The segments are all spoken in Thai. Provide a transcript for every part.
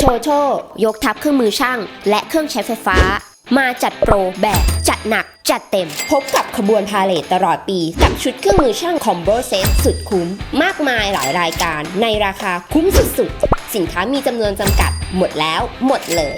โชโชยกทัพเครื่องมือช่าง และเครื่องใช้ไฟฟ้า มาจัดโปรแบบจัดหนักจัดเต็ม พบกับขบวนพาเลทตลอดปี กับชุดเครื่องมือช่างคอมโบเซตสุดคุ้ม มากมายหลายรายการ ในราคาคุ้มสุดๆ สินค้ามีจำนวนจำกัด หมดแล้วหมดเลย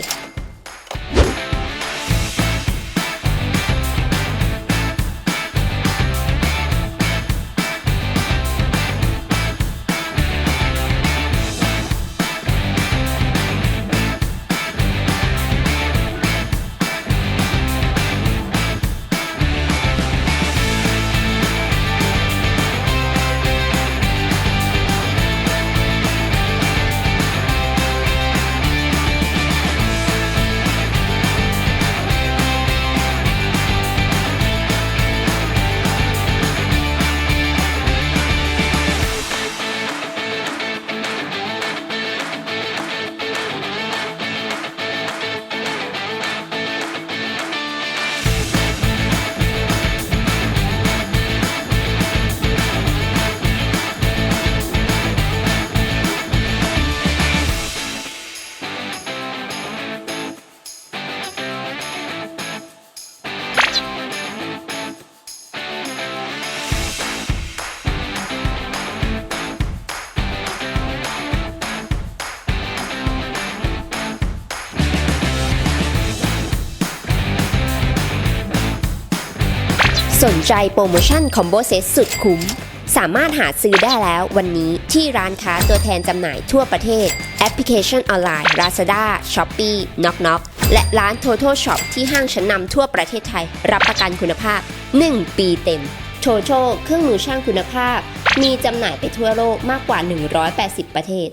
สนใจโปรโมชั่นคอมโบเซตสุดคุ้ม สามารถหาซื้อได้แล้ววันนี้ที่ร้านค้าตัวแทนจำหน่ายทั่วประเทศ แอปพลิเคชันออนไลน์ Lazada, Shopee, Knock Knock และร้าน Total Shop ที่ห้างชั้นนำทั่วประเทศไทย รับประกันคุณภาพ 1 ปีเต็มโชโชเครื่องมือช่างคุณภาพ มีจำหน่ายไปทั่วโลกมากกว่า 180 ประเทศ